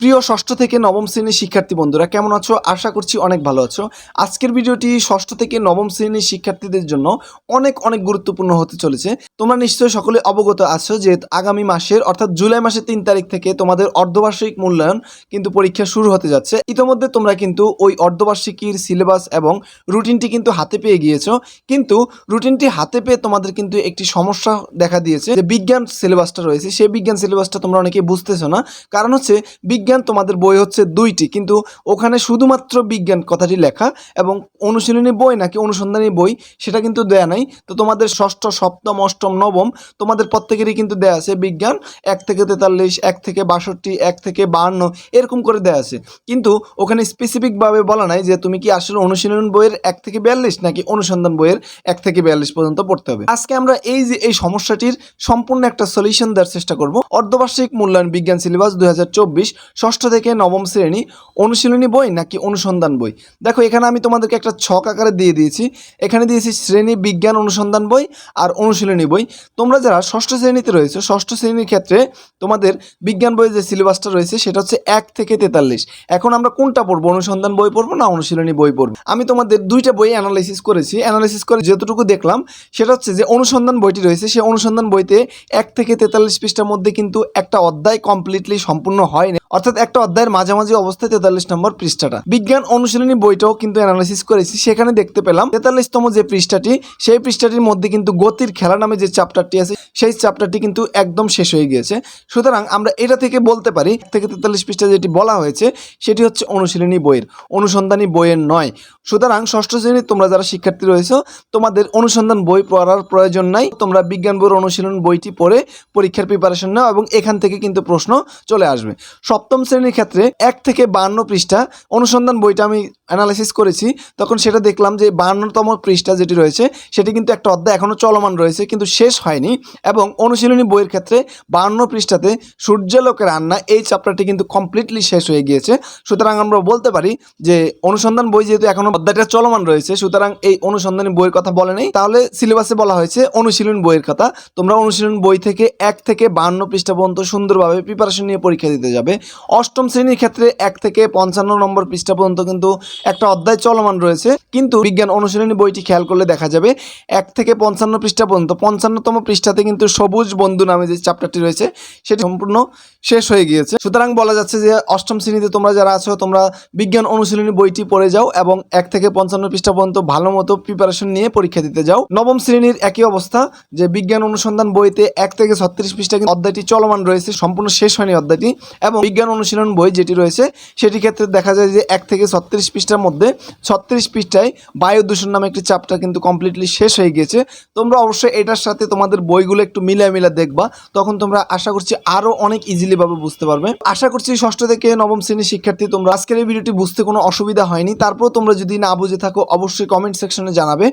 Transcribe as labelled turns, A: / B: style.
A: প্রিয় ষষ্ঠ থেকে নবম শ্রেণির শিক্ষার্থী বন্ধুরা, কেমন আছো? আশা করছি অনেক ভালো আছো। আজকের ভিডিওটি ষষ্ঠ থেকে নবম শ্রেণির শিক্ষার্থীদের জন্য অনেক অনেক গুরুত্বপূর্ণ হতে চলেছে। তোমরা নিশ্চয়ই সকলে অবগত আছো যে আগামী মাসের, অর্থাৎ জুলাই মাসের তিন তারিখ থেকে তোমাদের অর্ধবার্ষিক মূল্যায়ন কিন্তু পরীক্ষা শুরু হতে যাচ্ছে। ইতিমধ্যে তোমরা কিন্তু ওই অর্ধবার্ষিকীর সিলেবাস এবং রুটিনটি কিন্তু হাতে পেয়ে গিয়েছো। কিন্তু রুটিনটি হাতে পেয়ে তোমাদের কিন্তু একটি সমস্যা দেখা দিয়েছে যে বিজ্ঞান সিলেবাসটা রয়েছে। সেই বিজ্ঞান সিলেবাসটা তোমরা অনেকে বুঝতেছো না। কারণ হচ্ছে, বিজ্ঞান তোমাদের বই হচ্ছে দুইটি, কিন্তু ওখানে শুধুমাত্র বিজ্ঞান কথাটি লেখা এবং অনুশীলনী বই নাকি অনুসন্ধানী বই সেটা কিন্তু দেয়া নাই। তো তোমাদের ষষ্ঠ, সপ্তম, অষ্টম, নবম তোমাদের প্রত্যেকেরই কিন্তু দেয়া আছে বিজ্ঞান, এক থেকে তেতাল্লিশ, এক থেকে বাষট্টি, এক থেকে বাহান্ন, এরকম করে দেয়া আছে। কিন্তু ওখানে স্পেসিফিকভাবে বলা নাই যে তুমি কি আসলে অনুশীলন বইয়ের এক থেকে বিয়াল্লিশ নাকি অনুসন্ধান বইয়ের এক থেকে বিয়াল্লিশ পর্যন্ত পড়তে হবে। আজকে আমরা এই যে এই সমস্যাটির সম্পূর্ণ একটা সলিউশন দেওয়ার চেষ্টা করব। অর্ধবার্ষিক মূল্যায়ন বিজ্ঞান সিলেবাস দুই হাজার চব্বিশ ষষ্ঠ থেকে নবম শ্রেণি অনুশীলনী বই নাকি অনুসন্ধান বই? দেখো, এখানে আমি তোমাদেরকে একটা ছক আকারে দিয়ে দিয়েছি। এখানে দিয়েছি শ্রেণি বিজ্ঞান অনুসন্ধান বই আর অনুশীলনী বই। তোমরা যারা ষষ্ঠ শ্রেণীতে রয়েছে, ষষ্ঠ শ্রেণির ক্ষেত্রে তোমাদের বিজ্ঞান বইয়ের যে সিলেবাসটা রয়েছে, সেটা হচ্ছে এক থেকে তেতাল্লিশ। এখন আমরা কোনটা পড়ব, অনুসন্ধান বই পড়ব না অনুশীলনী বই পড়ব? আমি তোমাদের দুইটা বই অ্যানালাইসিস করেছি। অ্যানালাইসিস করে যতটুকু দেখলাম, সেটা হচ্ছে যে অনুসন্ধান বইটি রয়েছে, সেই অনুসন্ধান বইতে এক থেকে তেতাল্লিশ পৃষ্ঠার মধ্যে কিন্তু একটা অধ্যায় কমপ্লিটলি সম্পূর্ণ হয়নি অর্থাৎ একটা অধ্যায়ের মাঝামাঝি অবস্থায় তেতাল্লিশ নম্বর পৃষ্ঠাটা। বিজ্ঞান অনুশীলনী বইটাও কিন্তু অ্যানালাইসিস করেছি, সেখানে দেখতে পেলাম তেতাল্লিশতম যে পৃষ্ঠাটি, সেই পৃষ্ঠাটির মধ্যে কিন্তু গতির খেলা নামে যে চ্যাপ্টারটি আছে, সেই চ্যাপ্টারটি কিন্তু একদম শেষ হয়ে গিয়েছে। সুতরাং আমরা এটা থেকে বলতে পারি থেকে তেতাল্লিশ পৃষ্ঠা যেটি বলা হয়েছে, সেটি হচ্ছে অনুশীলনী বইয়ের, অনুসন্ধানী বইয়ের নয়। সুতরাং ষষ্ঠ শ্রেণির তোমরা যারা শিক্ষার্থী রয়েছো, তোমাদের অনুসন্ধান বই পড়ার প্রয়োজন নাই, তোমরা বিজ্ঞান বইয়ের অনুশীলন বইটি পড়ে পরীক্ষার প্রিপারেশন নাও এবং এখান থেকে কিন্তু প্রশ্ন চলে আসবে। সপ্তম শ্রেণির ক্ষেত্রে এক থেকে বান্ন পৃষ্ঠা অনুসন্ধান বইটা আমি অ্যানালাইসিস করেছি, তখন সেটা দেখলাম যে বান্নতম পৃষ্ঠা যেটি রয়েছে, সেটি কিন্তু একটা অধ্যায় এখনও চলমান রয়েছে, কিন্তু শেষ হয়নি এবং অনুশীলনী বইয়ের ক্ষেত্রে বান্ন পৃষ্ঠাতে সূর্যালোকের রান্না এই চ্যাপ্টারটি কিন্তু কমপ্লিটলি শেষ হয়ে গিয়েছে। সুতরাং আমরা বলতে পারি যে অনুসন্ধান বই যেহেতু এখনও অধ্যায়টা চলমান রয়েছে, সুতরাং এই অনুসন্ধানী বইয়ের কথা বলে নেই। তাহলে সিলেবাসে বলা হয়েছে অনুশীলন বইয়ের কথা। তোমরা অনুশীলন বই থেকে এক থেকে বান্ন পৃষ্ঠা পর্যন্ত সুন্দরভাবে প্রিপারেশন নিয়ে পরীক্ষা দিতে যাবে। অষ্টম শ্রেণির ক্ষেত্রে এক থেকে পঞ্চান্ন নম্বর পৃষ্ঠা পর্যন্ত কিন্তু একটা অধ্যায় চলমান রয়েছে। কিন্তু বিজ্ঞান অনুশীলনী বইটি খেয়াল করলে দেখা যাবে, এক থেকে পঞ্চান্ন পৃষ্ঠা পর্যন্ত, পঞ্চান্নতম পৃষ্ঠাতে কিন্তু সবুজ বন্ধু নামে যে চ্যাপ্টারটি রয়েছে, সেটি সম্পূর্ণ শেষ হয়ে গিয়েছে। সুতরাং বলা যাচ্ছে যে অষ্টম শ্রেণীতে তোমরা যারা আছো, তোমরা বিজ্ঞান অনুশীলনী বইটি পড়ে যাও এবং এক থেকে পঞ্চান্ন পৃষ্ঠা পর্যন্ত ভালো মতো প্রিপারেশন নিয়ে পরীক্ষা দিতে যাও। নবম শ্রেণির একই অবস্থা, যে বিজ্ঞান অনুসন্ধান বইতে এক থেকে ছত্রিশ পৃষ্ঠা অধ্যায়টি চলমান রয়েছে, সম্পূর্ণ শেষ হয়নি অধ্যায়টি এবং বিজ্ঞান অনুশীলন বই যেটি রয়েছে, সেটি ক্ষেত্রে দেখা যায় যে এক থেকে ছত্রিশ পৃষ্ঠার মধ্যে ছত্রিশ পৃষ্ঠায় বায়ু দূষণ নামে একটি চ্যাপ্টার কিন্তু কমপ্লিটলি শেষ হয়ে গিয়েছে। তোমরা অবশ্যই এটার সাথে তোমাদের বইগুলো একটু মিলিয়ে মিলে দেখবা, তখন তোমরা আশা করছি আরও অনেক ইজিলিভাবে বুঝতে পারবে। আশা করছি ষষ্ঠ থেকে নবম শ্রেণির শিক্ষার্থী তোমরা আজকের এই ভিডিওটি বুঝতে কোনো অসুবিধা হয়নি। তারপর তোমরা যদি না বুঝে থাকো, অবশ্যই কমেন্ট সেকশনে জানাবে।